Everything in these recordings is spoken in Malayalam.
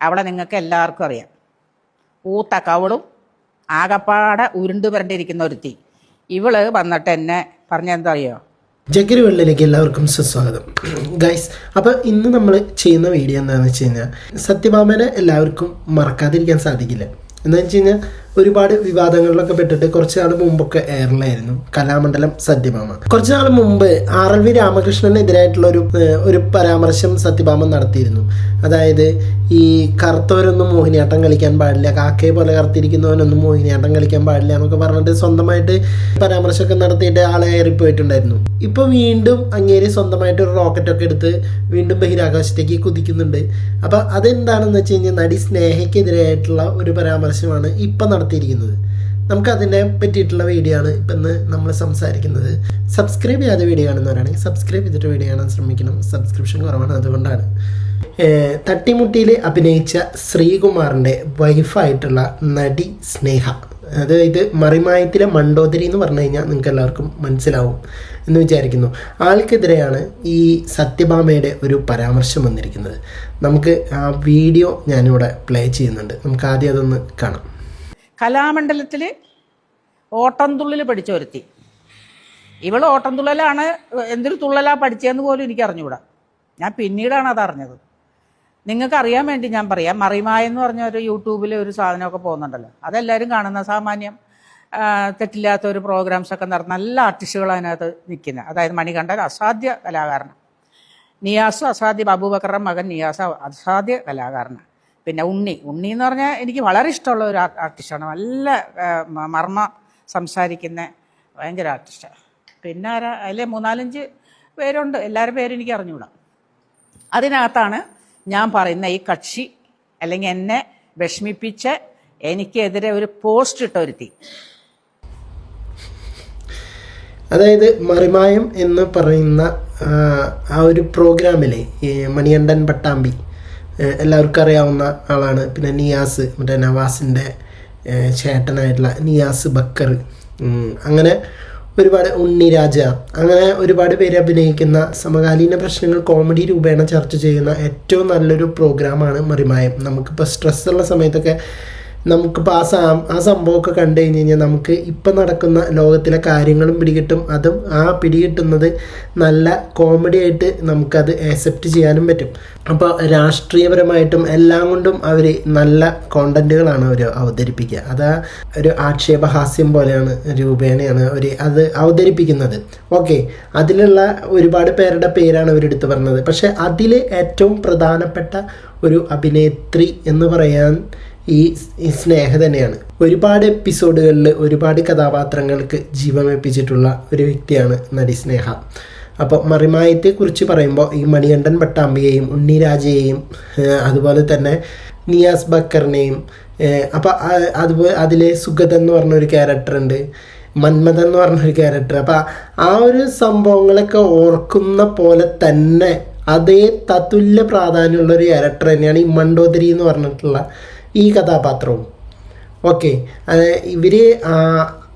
അവളെ നിങ്ങൾക്ക് എല്ലാവർക്കും അറിയാം. ഊത്ത കവളും ആകപ്പാടെ ഉരുണ്ട് വരണ്ടിരിക്കുന്ന ഒരുത്തി. ഇവൾ വന്നിട്ട് എന്നെ പറഞ്ഞെന്താ അറിയോ ജഗരി വെള്ളിലേക്ക് എല്ലാവർക്കും സുസ്വാഗതം. ഗൈസ് അപ്പോൾ ഇന്ന് നമ്മൾ ചെയ്യുന്ന വീഡിയോ എന്താണെന്ന് വെച്ച് കഴിഞ്ഞാൽ സത്യഭാമനെ എല്ലാവർക്കും മറക്കാതിരിക്കാൻ സാധിക്കില്ല. എന്താണെന്ന് വെച്ച് കഴിഞ്ഞാൽ ഒരുപാട് വിവാദങ്ങളിലൊക്കെ പെട്ടിട്ട് കുറച്ച് നാൾ മുമ്പൊക്കെ എയറിലായിരുന്നു കലാമണ്ഡലം സത്യഭാമ. കുറച്ച് നാൾ മുമ്പ് ആർ എൽ വി രാമകൃഷ്ണനെതിരായിട്ടുള്ള ഒരു ഒരു പരാമർശം സത്യഭാമ നടത്തിയിരുന്നു. അതായത് ഈ കറുത്തവരൊന്നും മോഹിനിയാട്ടം കളിക്കാൻ പാടില്ല കാക്കയെ പോലെ കറുത്തിരിക്കുന്നവനൊന്നും മോഹിനിയാട്ടം കളിക്കാൻ പാടില്ല എന്നൊക്കെ പറഞ്ഞിട്ട് സ്വന്തമായിട്ട് പരാമർശമൊക്കെ നടത്തിയിട്ട് ആളെ ഏറിപ്പോയിട്ടുണ്ടായിരുന്നു. ഇപ്പൊ വീണ്ടും അങ്ങേരി സ്വന്തമായിട്ട് ഒരു റോക്കറ്റൊക്കെ എടുത്ത് വീണ്ടും ബഹിരാകാശത്തേക്ക് കുതിക്കുന്നുണ്ട്. അപ്പൊ അതെന്താണെന്ന് വെച്ച് കഴിഞ്ഞാൽ നടി സ്നേഹയ്ക്കെതിരായിട്ടുള്ള ഒരു പരാമർശമാണ് ഇപ്പൊ നടത്തിയിരിക്കുന്നത് നമുക്ക് അതിനെ പറ്റിയിട്ടുള്ള വീഡിയോ ആണ് ഇപ്പം ഇന്ന് നമ്മൾ സംസാരിക്കുന്നത്. സബ്സ്ക്രൈബ് ചെയ്യാതെ വീഡിയോ കാണുന്നവരാണെങ്കിൽ സബ്സ്ക്രൈബ് ചെയ്തിട്ട് വീഡിയോ കാണാൻ ശ്രമിക്കണം. സബ്സ്ക്രിപ്ഷൻ കുറവാണ് അതുകൊണ്ടാണ്. തട്ടിമുട്ടിയിൽ അഭിനയിച്ച ശ്രീകുമാറിന്റെ വൈഫായിട്ടുള്ള നടി സ്നേഹ. അതായത് മറിമായത്തിലെ മണ്ടോദരി എന്ന് പറഞ്ഞു കഴിഞ്ഞാൽ നിങ്ങൾക്ക് എല്ലാവർക്കും മനസ്സിലാവും എന്ന് വിചാരിക്കുന്നു. ആൾക്കെതിരെയാണ് ഈ സത്യഭാമയുടെ ഒരു പരാമർശം വന്നിരിക്കുന്നത്. നമുക്ക് ആ വീഡിയോ ഞാനിവിടെ പ്ലേ ചെയ്യുന്നുണ്ട്. നമുക്ക് ആദ്യം അതൊന്ന് കാണാം. കലാമണ്ഡലത്തിൽ ഓട്ടംതുള്ളിൽ പഠിച്ച ഒരുത്തി ഇവൾ ഓട്ടംതുള്ളലാണ് എന്തൊരു തുള്ളലാ പഠിച്ചതെന്ന് പോലും എനിക്ക് അറിഞ്ഞുകൂടാ ഞാൻ പിന്നീടാണ് അത് അറിഞ്ഞത് നിങ്ങൾക്ക് അറിയാൻ വേണ്ടി ഞാൻ പറയാം. മറിമായ എന്ന് പറഞ്ഞ ഒരു യൂട്യൂബിൽ ഒരു സാധനമൊക്കെ പോകുന്നുണ്ടല്ലോ. അതെല്ലാവരും കാണുന്ന സാമാന്യം തെറ്റില്ലാത്ത ഒരു പ്രോഗ്രാംസ് ഒക്കെ നടന്ന നല്ല ആർട്ടിസ്റ്റുകൾ അതിനകത്ത് നിൽക്കുന്നത് അതായത് മണികണ്ഠൻ അസാധ്യ കലാകാരനാണ് നിയാസ് അസാധ്യ ബാബുബക്കറ മകൻ നിയാസ് അസാധ്യ കലാകാരനാണ് പിന്നെ ഉണ്ണി. ഉണ്ണി എന്ന് പറഞ്ഞാൽ എനിക്ക് വളരെ ഇഷ്ടമുള്ള ഒരു ആർട്ടിസ്റ്റാണ് നല്ല മർമ്മ സംസാരിക്കുന്ന ഭയങ്കര ആർട്ടിസ്റ്റാണ് പിന്നെ ആരാ? അതിലെ മൂന്നാലഞ്ച് പേരുണ്ട്. എല്ലാവരുടെ പേരും എനിക്ക് അറിഞ്ഞുകൂടാ അതിനകത്താണ് ഞാൻ പറയുന്ന ഈ കക്ഷി അല്ലെങ്കിൽ എന്നെ വിഷമിപ്പിച്ച് എനിക്കെതിരെ ഒരു പോസ്റ്റ് ഇട്ട ഒരുത്തി അതായത് മറിമായം എന്ന് പറയുന്ന ആ, ഒരു പ്രോഗ്രാമിലെ മണികണ്ഠൻ പട്ടാമ്പി. എല്ലാവർക്കും അറിയാവുന്ന ആളാണ്. പിന്നെ നിയാസ് മറ്റേ നവാസിന്റെ ചേട്ടനായിട്ടുള്ള നിയാസ് ബക്കർ. അങ്ങനെ ഒരുപാട് ഉണ്ണി രാജ. അങ്ങനെ ഒരുപാട് പേര് അഭിനയിക്കുന്ന സമകാലീന പ്രശ്നങ്ങൾ കോമഡി രൂപേണ ചർച്ച ചെയ്യുന്ന ഏറ്റവും നല്ലൊരു പ്രോഗ്രാമാണ് മറിമായം. നമുക്കിപ്പോൾ സ്ട്രെസ്സുള്ള സമയത്തൊക്കെ നമുക്കിപ്പോൾ ആ സാ ആ സംഭവമൊക്കെ കണ്ടു കഴിഞ്ഞ് കഴിഞ്ഞാൽ നമുക്ക് ഇപ്പം നടക്കുന്ന ലോകത്തിലെ കാര്യങ്ങളും പിടികിട്ടും. അതും ആ പിടികിട്ടുന്നത് നല്ല കോമഡി ആയിട്ട് നമുക്കത് ആക്സെപ്റ്റ് ചെയ്യാനും പറ്റും. അപ്പോൾ രാഷ്ട്രീയപരമായിട്ടും എല്ലാം കൊണ്ടും അവർ നല്ല കോണ്ടന്റുകളാണ് അവർ അവതരിപ്പിക്കുക. അത് ഒരു ആക്ഷേപഹാസ്യം പോലെയാണ് രൂപേണയാണ് അവർ അത് അവതരിപ്പിക്കുന്നത്. ഓക്കെ അതിലുള്ള ഒരുപാട് പേരുടെ പേരാണ് അവരെടുത്ത് പറഞ്ഞത്. പക്ഷേ അതിൽ ഏറ്റവും പ്രധാനപ്പെട്ട ഒരു അഭിനേത്രി എന്ന് പറയാൻ ഈ സ്നേഹ തന്നെയാണ്. ഒരുപാട് എപ്പിസോഡുകളിൽ ഒരുപാട് കഥാപാത്രങ്ങൾക്ക് ജീവമേൽപ്പിച്ചിട്ടുള്ള ഒരു വ്യക്തിയാണ് നടി സ്നേഹ. അപ്പോൾ മറിമായത്തെ കുറിച്ച് പറയുമ്പോൾ ഈ മണികണ്ഠൻ പട്ടാമ്പിയെയും ഉണ്ണി രാജയെയും അതുപോലെ തന്നെ നിയാസ് ബക്കറിനെയും അപ്പോൾ അതുപോലെ അതിലെ സുഗതൻ എന്ന് പറഞ്ഞൊരു ക്യാരക്ടറുണ്ട് മന്മഥൻ എന്ന് പറഞ്ഞൊരു ക്യാരക്ടർ. അപ്പം ആ ഒരു സംഭവങ്ങളൊക്കെ ഓർക്കുന്ന പോലെ തന്നെ അതേ തത്തുല്യ പ്രാധാന്യമുള്ള ഒരു ക്യാരക്ടർ തന്നെയാണ് ഈ മണ്ടോദരി എന്ന് പറഞ്ഞിട്ടുള്ള ഈ കഥാപാത്രവും. ഓക്കെ. ഇവർ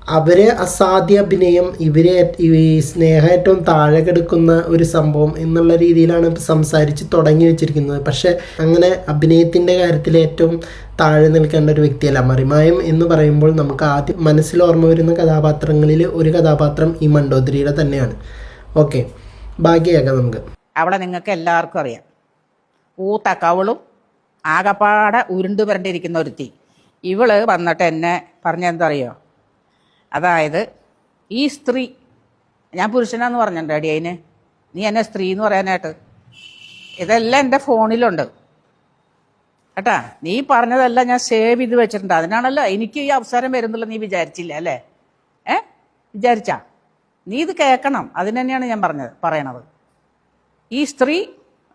അവരെ അസാധ്യ അഭിനയം ഇവരെ ഈ സ്നേഹം ഏറ്റവും താഴെ കെടുക്കുന്ന ഒരു സംഭവം എന്നുള്ള രീതിയിലാണ് സംസാരിച്ച് തുടങ്ങി വെച്ചിരിക്കുന്നത്. പക്ഷേ അങ്ങനെ അഭിനയത്തിന്റെ കാര്യത്തിൽ ഏറ്റവും താഴെ നിൽക്കേണ്ട ഒരു വ്യക്തിയല്ല മറിമായം എന്ന് പറയുമ്പോൾ നമുക്ക് ആദ്യം മനസ്സിൽ ഓർമ്മ വരുന്ന കഥാപാത്രങ്ങളിൽ ഒരു കഥാപാത്രം ഈ മണ്ടോദരിയുടെ തന്നെയാണ്. ഓക്കെ. ബാക്കിയാക്കാം നമുക്ക്. അവളെ നിങ്ങൾക്ക് എല്ലാവർക്കും അറിയാം. ഊത്ത ആകപ്പാടെ ഉരുണ്ടു വരണ്ടിരിക്കുന്ന ഒരുത്തി. ഇവൾ വന്നിട്ട് എന്നെ പറഞ്ഞെന്താ അറിയോ അതായത് ഈ സ്ത്രീ ഞാൻ പുരുഷനാന്ന് പറഞ്ഞിട്ടുണ്ട് അടി അതിന് നീ എന്നെ സ്ത്രീ എന്ന് പറയാനായിട്ട്. ഇതെല്ലാം എന്റെ ഫോണിലുണ്ട്. കേട്ടാ? നീ പറഞ്ഞതെല്ലാം ഞാൻ സേവ് ചെയ്ത് വെച്ചിട്ടുണ്ട്. അതിനാണല്ലോ എനിക്ക് ഈ അവസരം വരുന്നുള്ള നീ വിചാരിച്ചില്ല അല്ലേ? ഏ? വിചാരിച്ചാ? നീ ഇത് കേൾക്കണം. അതിന് ഞാൻ പറഞ്ഞത് പറയണത്. ഈ സ്ത്രീ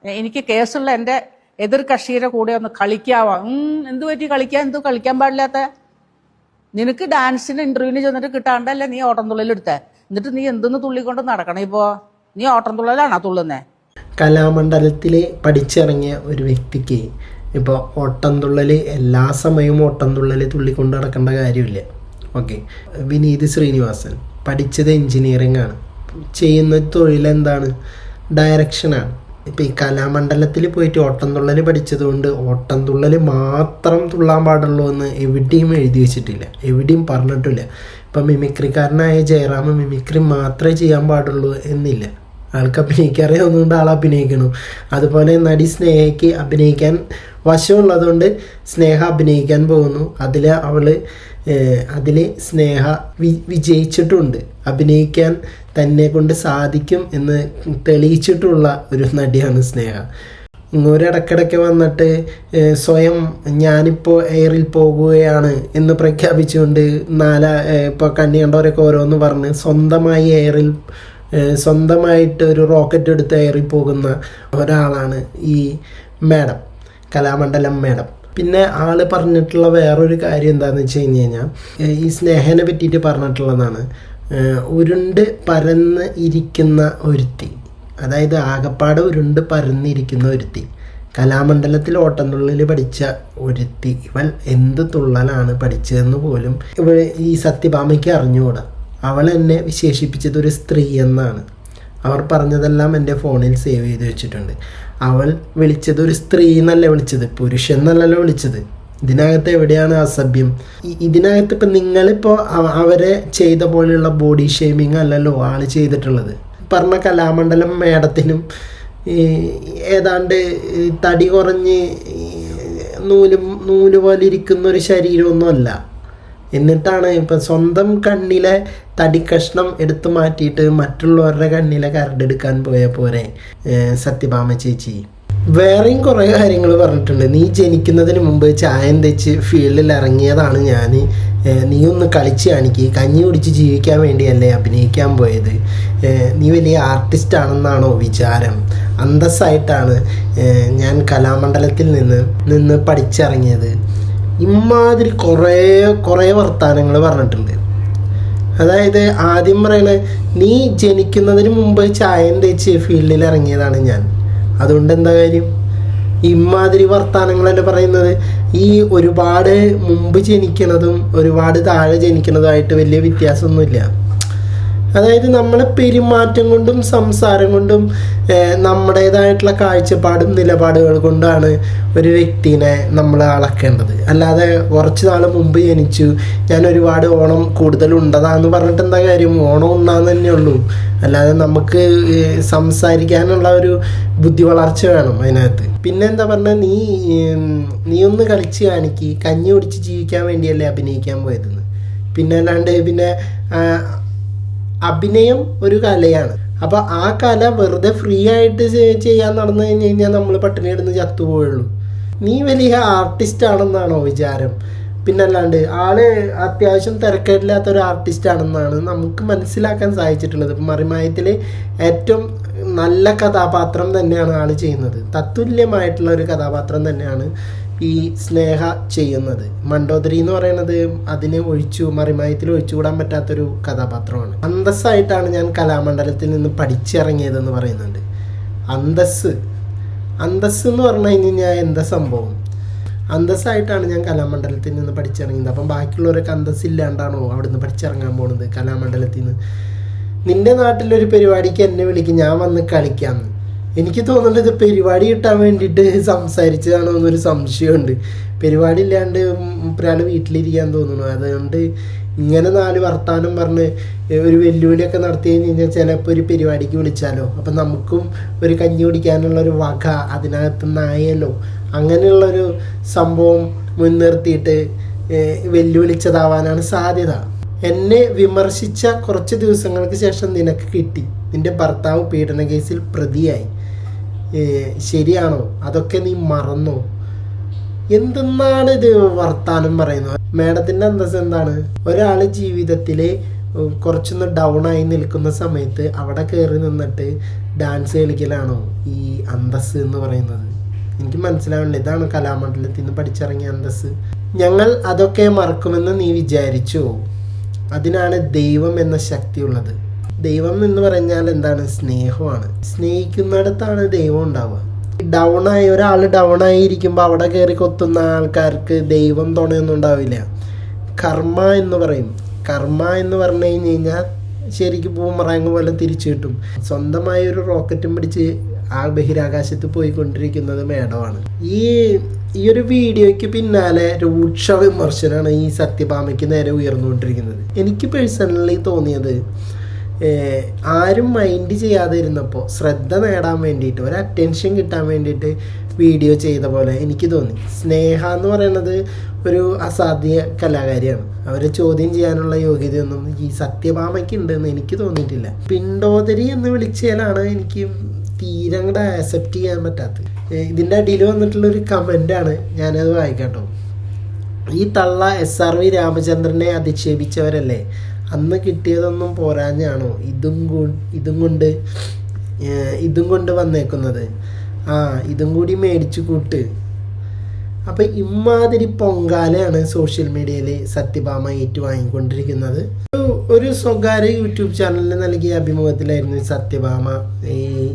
എനിക്ക് കേസുള്ള എന്റെ എതിർ കക്ഷിയുടെ കൂടെ ഒന്ന് കളിക്കാവോ? എന്ത് പറ്റി കളിക്കാൻ? എന്തു കളിക്കാൻ പാടില്ലാത്ത? നിനക്ക് ഡാൻസിന് ഇന്റർവ്യൂവിന് ചെന്നിട്ട് കിട്ടാണ്ടല്ല നീ ഓട്ടം എടുത്തേ? എന്നിട്ട് നീ എന്തെന്ന് തുള്ളിക്കൊണ്ട് നടക്കണം ഇപ്പോ? നീ ഓട്ടം തുള്ളലാണോ തുള്ളുന്നേ? കലാമണ്ഡലത്തിൽ പഠിച്ചിറങ്ങിയ ഒരു വ്യക്തിക്ക് ഇപ്പോൾ ഓട്ടംതുള്ളൽ എല്ലാ സമയവും ഓട്ടംതുള്ളൽ തുള്ളിക്കൊണ്ട് നടക്കേണ്ട കാര്യമില്ല. ഓക്കെ. വിനീത് ശ്രീനിവാസൻ പഠിച്ചത് എൻജിനീയറിംഗ് ആണ്. ചെയ്യുന്ന തൊഴിൽ എന്താണ് ഡയറക്ഷനാണ് ഇപ്പം ഈ കലാമണ്ഡലത്തിൽ പോയിട്ട് ഓട്ടംതുള്ളൽ പഠിച്ചതുകൊണ്ട് ഓട്ടംതുള്ളൽ മാത്രം തുള്ളാൻ പാടുള്ളൂ എന്ന് എവിടെയും എഴുതി വെച്ചിട്ടില്ല. എവിടെയും പറഞ്ഞിട്ടില്ല. ഇപ്പം മിമിക്രിക്കാരനായ ജയറാം മിമിക്രി മാത്രമേ ചെയ്യാൻ പാടുള്ളൂ എന്നില്ല. ആൾക്ക് അഭിനയിക്കാറിയാവുന്നതുകൊണ്ട് ആൾ അഭിനയിക്കണം. അതുപോലെ നടി സ്നേഹയ്ക്ക് അഭിനയിക്കാൻ വശമുള്ളതുകൊണ്ട് സ്നേഹ അഭിനയിക്കാൻ പോകുന്നു. അതിൽ അവൾ അതിൽ സ്നേഹ വി വിജയിച്ചിട്ടുണ്ട്. അഭിനയിക്കാൻ തന്നെ കൊണ്ട് സാധിക്കും എന്ന് തെളിയിച്ചിട്ടുള്ള ഒരു നടിയാണ് സ്നേഹ. ഒരിടക്കിടയ്ക്ക് വന്നിട്ട് സ്വയം ഞാനിപ്പോൾ എയറിൽ പോകുകയാണ് എന്ന് പ്രഖ്യാപിച്ചുകൊണ്ട് നാല ഇപ്പോൾ കണ്ണി കണ്ടവരൊക്കെ ഓരോന്ന് പറഞ്ഞ് സ്വന്തമായി എയറിൽ സ്വന്തമായിട്ട് ഒരു റോക്കറ്റ് എടുത്ത് എയറിൽ പോകുന്ന ഒരാളാണ് ഈ മാഡം കലാമണ്ഡലം മാഡം. പിന്നെ ആൾ പറഞ്ഞിട്ടുള്ള വേറൊരു കാര്യം എന്താണെന്ന് വെച്ച് കഴിഞ്ഞ് കഴിഞ്ഞാൽ ഈ സ്നേഹനെ പറ്റിയിട്ട് പറഞ്ഞിട്ടുള്ളതാണ്. ഉരുണ്ട് പരന്ന് ഇരിക്കുന്ന ഒരുത്തി. അതായത് ആകപ്പാട് ഉരുണ്ട് പരന്നിരിക്കുന്ന ഒരുത്തി. കലാമണ്ഡലത്തിൽ ഓട്ടംതുള്ളിൽ പഠിച്ച ഒരുത്തി. ഇവൾ എന്ത് തുള്ളലാണ് പഠിച്ചതെന്ന് പോലും ഇവ ഈ സത്യഭാമയ്ക്ക് അറിഞ്ഞുകൂടാ. അവൾ എന്നെ വിശേഷിപ്പിച്ചത് ഒരു സ്ത്രീ എന്നാണ്. അവർ പറഞ്ഞതെല്ലാം എന്റെ ഫോണിൽ സേവ് ചെയ്ത് വെച്ചിട്ടുണ്ട്. അവൾ വിളിച്ചത് ഒരു സ്ത്രീ എന്നല്ല വിളിച്ചത് പുരുഷൻ എന്നല്ലല്ലോ വിളിച്ചത്. ഇതിനകത്ത് എവിടെയാണ് അസഭ്യം? ഇതിനകത്ത് ഇപ്പം നിങ്ങളിപ്പോൾ അവ- അവരെ ചെയ്ത പോലെയുള്ള ബോഡി ഷേമിങ് അല്ലല്ലോ ആൾ ചെയ്തിട്ടുള്ളത്. പറഞ്ഞ കലാമണ്ഡലം മേഡത്തിനും ഈ ഏതാണ്ട് തടി കുറഞ്ഞ് നൂൽ നൂൽ പോലെ ഇരിക്കുന്ന ഒരു ശരീരമൊന്നുമല്ല. എന്നിട്ടാണ് ഇപ്പം സ്വന്തം കണ്ണിലെ തടിക്കഷ്ണം എടുത്തു മാറ്റിയിട്ട് മറ്റുള്ളവരുടെ കണ്ണിലെ കരടെടുക്കാൻ പോയ പോരെ സത്യഭാമ ചേച്ചി. വേറെയും കുറേ കാര്യങ്ങൾ പറഞ്ഞിട്ടുണ്ട്. നീ ജനിക്കുന്നതിന് മുമ്പ് ചായം തെച്ച് ഫീൽഡിൽ ഇറങ്ങിയതാണ് ഞാൻ നീ ഒന്ന് കളിച്ച് കാണിക്ക്. കഞ്ഞി കുടിച്ച് ജീവിക്കാൻ വേണ്ടിയല്ലേ അഭിനയിക്കാൻ പോയത്. നീ വലിയ ആർട്ടിസ്റ്റ് ആണെന്നാണോ വിചാരം? അന്തസ്സായിട്ടാണ് ഞാൻ കലാമണ്ഡലത്തിൽ നിന്ന് നിന്ന് പഠിച്ചിറങ്ങിയത്. ഇമാതിരി കുറേ കുറേ വർത്തമാനങ്ങൾ പറഞ്ഞിട്ടുണ്ട്. അതായത് ആദ്യം പറയണ നീ ജനിക്കുന്നതിന് മുമ്പ് ചായം തേച്ച് ഫീൽഡിൽ ഇറങ്ങിയതാണ് ഞാൻ. അതുകൊണ്ട് എന്താ കാര്യം? ഇമാതിരി വർത്തമാനങ്ങളല്ലേ പറയുന്നത്. ഈ ഒരുപാട് മുമ്പ് ജനിക്കണതും ഒരുപാട് താഴെ ജനിക്കണതുമായിട്ട് വലിയ വ്യത്യാസമൊന്നുമില്ല. അതായത് നമ്മളെ പെരുമാറ്റം കൊണ്ടും സംസാരം കൊണ്ടും നമ്മുടേതായിട്ടുള്ള കാഴ്ചപ്പാടും നിലപാടുകൾ കൊണ്ടാണ് ഒരു വ്യക്തിനെ നമ്മൾ അളക്കേണ്ടത്. അല്ലാതെ കുറച്ച് നാൾ മുമ്പ് ജനിച്ചു ഞാൻ ഒരുപാട് ഓണം കൂടുതൽ ഉണ്ടതാന്ന് പറഞ്ഞിട്ട് എന്താ കാര്യം? ഓണം ഉണ്ടാന്ന് തന്നെ ഉള്ളൂ. അല്ലാതെ നമുക്ക് സംസാരിക്കാനുള്ള ഒരു ബുദ്ധി വളർച്ച വേണം അതിനകത്ത്. പിന്നെ എന്താ പറഞ്ഞാൽ നീ നീ ഒന്ന് കളിച്ച് കാണിക്ക്. കഞ്ഞി കുടിച്ച് ജീവിക്കാൻ വേണ്ടിയല്ലേ അഭിനയിക്കാൻ പോയതെന്ന്. പിന്നെ അല്ലാണ്ട് പിന്നെ അഭിനയം ഒരു കലയാണ്. അപ്പോൾ ആ കല വെറുതെ ഫ്രീ ആയിട്ട് ചെയ്യാൻ നടന്നു കഴിഞ്ഞു കഴിഞ്ഞാൽ നമ്മൾ പട്ടിണി കിടന്ന് ചത്തുപോയുള്ളൂ നീ വലിയ ആർട്ടിസ്റ്റ് ആണെന്നാണോ വിചാരം? പിന്നല്ലാണ്ട് ആൾ അത്യാവശ്യം തിരക്കേടില്ലാത്ത ഒരു ആർട്ടിസ്റ്റ് ആണെന്നാണ് നമുക്ക് മനസ്സിലാക്കാൻ സാധിച്ചിട്ടുള്ളത്. മറിമായത്തിൽ ഏറ്റവും നല്ല കഥാപാത്രം തന്നെയാണ് ആൾ ചെയ്യുന്നത്. തത്തുല്യമായിട്ടുള്ള ഒരു കഥാപാത്രം തന്നെയാണ് ഈ സ്നേഹ ചെയ്യുന്നത്. മണ്ടോദരി എന്ന് പറയുന്നത് അതിനെ ഒഴിച്ചു മറിമായത്തിൽ ഒഴിച്ചുകൂടാൻ പറ്റാത്തൊരു കഥാപാത്രമാണ്. അന്തസ്സായിട്ടാണ് ഞാൻ കലാമണ്ഡലത്തിൽ നിന്ന് പഠിച്ചിറങ്ങിയതെന്ന് പറയുന്നുണ്ട്. അന്തസ് അന്തസ് എന്ന് പറഞ്ഞു കഴിഞ്ഞാൽ എന്താ സംഭവം? അന്തസ്സായിട്ടാണ് ഞാൻ കലാമണ്ഡലത്തിൽ നിന്ന് പഠിച്ചിറങ്ങിയത്. അപ്പം ബാക്കിയുള്ളവരൊക്കെ അന്തസ്സില്ലാണ്ടാണോ അവിടെ നിന്ന് പഠിച്ചിറങ്ങാൻ പോകുന്നത് കലാമണ്ഡലത്തിൽ നിന്ന്? നിന്റെ നാട്ടിലൊരു പരിപാടിക്ക് എന്നെ വിളിക്കും ഞാൻ വന്ന് കളിക്കാമെന്ന് എനിക്ക് തോന്നുന്നത് ഇത് പരിപാടി കിട്ടാൻ വേണ്ടിയിട്ട് സംസാരിച്ചതാണോ എന്നൊരു സംശയമുണ്ട്. പരിപാടി ഇല്ലാണ്ട് ഒരാൾ വീട്ടിലിരിക്കാൻ തോന്നുന്നു. അതുകൊണ്ട് ഇങ്ങനെ നാല് വർത്താനം പറഞ്ഞ് ഒരു വെല്ലുവിളിയൊക്കെ നടത്തി കഴിഞ്ഞ് കഴിഞ്ഞാൽ ചിലപ്പോൾ ഒരു പരിപാടിക്ക് വിളിച്ചാലോ? അപ്പം നമുക്കും ഒരു കഞ്ഞി കുടിക്കാനുള്ള ഒരു വക അതിനകത്ത് നായലോ അങ്ങനെയുള്ളൊരു സംഭവം മുൻനിർത്തിയിട്ട് വെല്ലുവിളിച്ചതാവാനാണ് സാധ്യത. എന്നെ വിമർശിച്ച കുറച്ച് ദിവസങ്ങൾക്ക് ശേഷം നിനക്ക് കിട്ടി. നിന്റെ ഭർത്താവ് പീഡന കേസിൽ പ്രതിയായി. ശരിയാണോ? അതൊക്കെ നീ മറന്നോ? എന്തെന്നാണ് ഇത് വർത്താനം പറയുന്നത്? മേഡത്തിന്റെ അന്തസ് എന്താണ്? ഒരാൾ ജീവിതത്തിൽ കുറച്ചൊന്ന് ഡൗൺ ആയി നിൽക്കുന്ന സമയത്ത് അവിടെ കയറി നിന്നിട്ട് ഡാൻസ് കളിക്കലാണോ ഈ അന്തസ് എന്ന് പറയുന്നത്? എനിക്ക് മനസ്സിലാവണില്ല ഇതാണ് കലാമണ്ഡലത്തിൽ നിന്ന് പഠിച്ചിറങ്ങിയ അന്തസ്. ഞങ്ങൾ അതൊക്കെ മറക്കുമെന്ന് നീ വിചാരിച്ചു? അതിനാണ് ദൈവം എന്ന ശക്തിയുള്ളത്. ദൈവം എന്ന് പറഞ്ഞാൽ എന്താണ്? സ്നേഹമാണ്. സ്നേഹിക്കുന്നിടത്താണ് ദൈവം ഉണ്ടാവുക. ഡൗൺ ആയി ഒരാൾ ഡൗൺ ആയിരിക്കുമ്പോൾ അവിടെ കയറി കൊത്തുന്ന ആൾക്കാർക്ക് ദൈവം തുണയൊന്നും ഉണ്ടാവില്ല. കർമ്മ എന്ന് പറയും. കർമ്മ എന്ന് പറഞ്ഞു കഴിഞ്ഞ് കഴിഞ്ഞാൽ ശരിക്കും പൂമറാങ് പോലെ തിരിച്ചു കിട്ടും. സ്വന്തമായ ഒരു റോക്കറ്റും പിടിച്ച് ആ ബഹിരാകാശത്ത് പോയിക്കൊണ്ടിരിക്കുന്നത് മേഡമാണ് ഈ ഈ ഒരു വീഡിയോയ്ക്ക് പിന്നാലെ രൂക്ഷ വിമർശനമാണ് ഈ സത്യഭാമയ്ക്ക് നേരെ ഉയർന്നുകൊണ്ടിരിക്കുന്നത്. എനിക്ക് പേഴ്സണലി തോന്നിയത് ആരും മൈൻഡ് ചെയ്യാതെ ഇരുന്നപ്പോൾ ശ്രദ്ധ നേടാൻ വേണ്ടിയിട്ട് ഒരു അറ്റൻഷൻ കിട്ടാൻ വേണ്ടിയിട്ട് വീഡിയോ ചെയ്ത പോലെ എനിക്ക് തോന്നി. സ്നേഹ എന്ന് പറയുന്നത് ഒരു അസാധ്യ കലാകാരിയാണ്. അവരെ ചോദ്യം ചെയ്യാനുള്ള യോഗ്യതയൊന്നും ഈ സത്യഭാമയ്ക്ക് ഉണ്ടെന്ന് എനിക്ക് തോന്നിയിട്ടില്ല. പിണ്ടോദരി എന്ന് വിളിച്ചാലാണ് എനിക്ക് തീരെ അങ്ങോട്ട് ആക്സെപ്റ്റ് ചെയ്യാൻ പറ്റാത്തത്. ഇതിന്റെ അടിയിൽ വന്നിട്ടുള്ളൊരു കമന്റാണ് ഞാനത് വായിക്കാട്ടോ. ഈ തള്ള എസ് ആർ വി രാമചന്ദ്രനെ അധിക്ഷേപിച്ചവരല്ലേ? അന്ന് കിട്ടിയതൊന്നും പോരാഞ്ഞാണോ? ഇതും ഇതും കൊണ്ട് ഇതും കൊണ്ട് വന്നേക്കുന്നത്. ആ ഇതും കൂടി മേടിച്ചു കൂട്ട്. അപ്പം ഇമാതിരി പൊങ്കാലയാണ് സോഷ്യൽ മീഡിയയിൽ സത്യഭാമ ഏറ്റു വാങ്ങിക്കൊണ്ടിരിക്കുന്നത് ഒരു- സ്വകാര്യ യൂട്യൂബ് ചാനലിന് നൽകിയ അഭിമുഖത്തിലായിരുന്നു സത്യഭാമ ഈ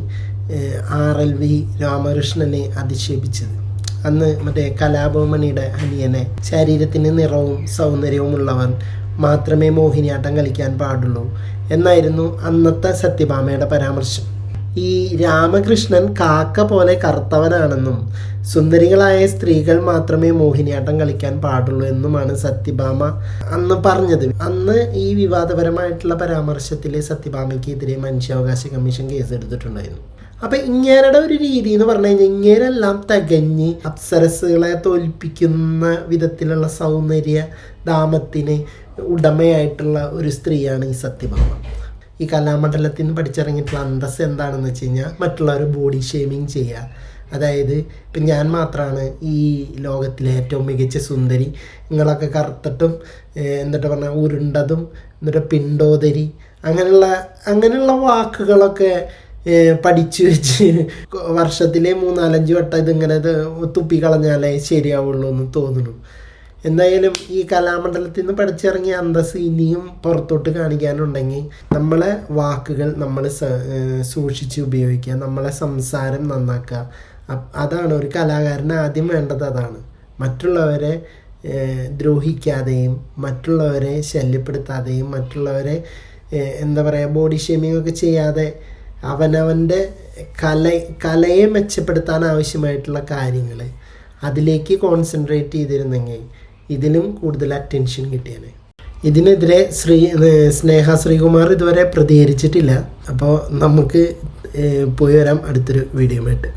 ആർ എൽ വി രാമകൃഷ്ണനെ അധിക്ഷേപിച്ചത്. അന്ന് മറ്റേ കലാഭവമണിയുടെ അനിയനെ. ശരീരത്തിന് നിറവും സൗന്ദര്യവും ഉള്ളവൻ മാത്രമേ മോഹിനിയാട്ടം കളിക്കാൻ പാടുള്ളൂ. എന്നായിരുന്നു അന്നത്തെ സത്യഭാമയുടെ പരാമർശം. ഈ രാമകൃഷ്ണൻ കാക്ക പോലെ കറുത്തവനാണെന്നും സുന്ദരികളായ സ്ത്രീകൾ മാത്രമേ മോഹിനിയാട്ടം കളിക്കാൻ പാടുള്ളൂ എന്നുമാണ് സത്യഭാമ അന്ന് പറഞ്ഞത്. അന്ന് ഈ വിവാദപരമായിട്ടുള്ള പരാമർശത്തിൽ സത്യഭാമയ്ക്കെതിരെ മനുഷ്യാവകാശ കമ്മീഷൻ കേസ് എടുത്തിട്ടുണ്ടായിരുന്നു അപ്പൊ ഇങ്ങേരുടെ ഒരു രീതി എന്ന് പറഞ്ഞു കഴിഞ്ഞാൽ ഇങ്ങേരെല്ലാം തികഞ്ഞ് അപ്സരസുകളെ തോൽപ്പിക്കുന്ന വിധത്തിലുള്ള സൗന്ദര്യ ദാമത്തിന് ഉടമയായിട്ടുള്ള ഒരു സ്ത്രീയാണ് ഈ സത്യഭാമ. ഈ കലാമണ്ഡലത്തിൽ നിന്ന് പഠിച്ചിറങ്ങിയിട്ടുള്ള അന്തസ് എന്താണെന്ന് വെച്ച് കഴിഞ്ഞാൽ മറ്റുള്ളവരെ ബോഡി ഷേമിങ് ചെയ്യുക അതായത് ഇപ്പം ഞാൻ മാത്രമാണ് ഈ ലോകത്തിലെ ഏറ്റവും മികച്ച സുന്ദരി. നിങ്ങളൊക്കെ കറുത്തിട്ടും എന്നിട്ട് പറഞ്ഞാൽ ഉരുണ്ടതും എന്നിട്ട് പിണ്ടോദരി അങ്ങനെയുള്ള അങ്ങനെയുള്ള വാക്കുകളൊക്കെ പഠിച്ചു വെച്ച് വർഷത്തിലെ മൂന്നാലഞ്ച് വട്ടം ഇതിങ്ങനെ ഇത് തുപ്പിക്കളഞ്ഞാലേ ശരിയാവുള്ളൂ എന്ന് തോന്നുന്നു. എന്തായാലും ഈ കലാമണ്ഡലത്തിൽ നിന്ന് പഠിച്ചിറങ്ങിയ അന്തസ് ഇനിയും പുറത്തോട്ട് കാണിക്കാനുണ്ടെങ്കിൽ നമ്മളെ വാക്കുകൾ നമ്മൾ സൂക്ഷിച്ച് ഉപയോഗിക്കുക നമ്മളെ സംസാരം നന്നാക്കുക. അതാണ് ഒരു കലാകാരന് ആദ്യം വേണ്ടത് അതാണ്. മറ്റുള്ളവരെ ദ്രോഹിക്കാതെയും മറ്റുള്ളവരെ ശല്യപ്പെടുത്താതെയും മറ്റുള്ളവരെ എന്താ പറയുക ബോഡി ഷേമിംഗ് ഒക്കെ ചെയ്യാതെ അവനവന്റെ കല കലയെ മെച്ചപ്പെടുത്താൻ ആവശ്യമായിട്ടുള്ള കാര്യങ്ങൾ അതിലേക്ക് കോൺസെൻട്രേറ്റ് ചെയ്തിരുന്നെങ്കിൽ ഇതിലും കൂടുതൽ അറ്റൻഷൻ കിട്ടിയാണ് ഇതിനെതിരെ ശ്രീ സ്നേഹ ശ്രീകുമാർ ഇതുവരെ പ്രതികരിച്ചിട്ടില്ല. അപ്പോൾ നമുക്ക് പോയി വരാം അടുത്തൊരു വീഡിയോ ആയിട്ട്.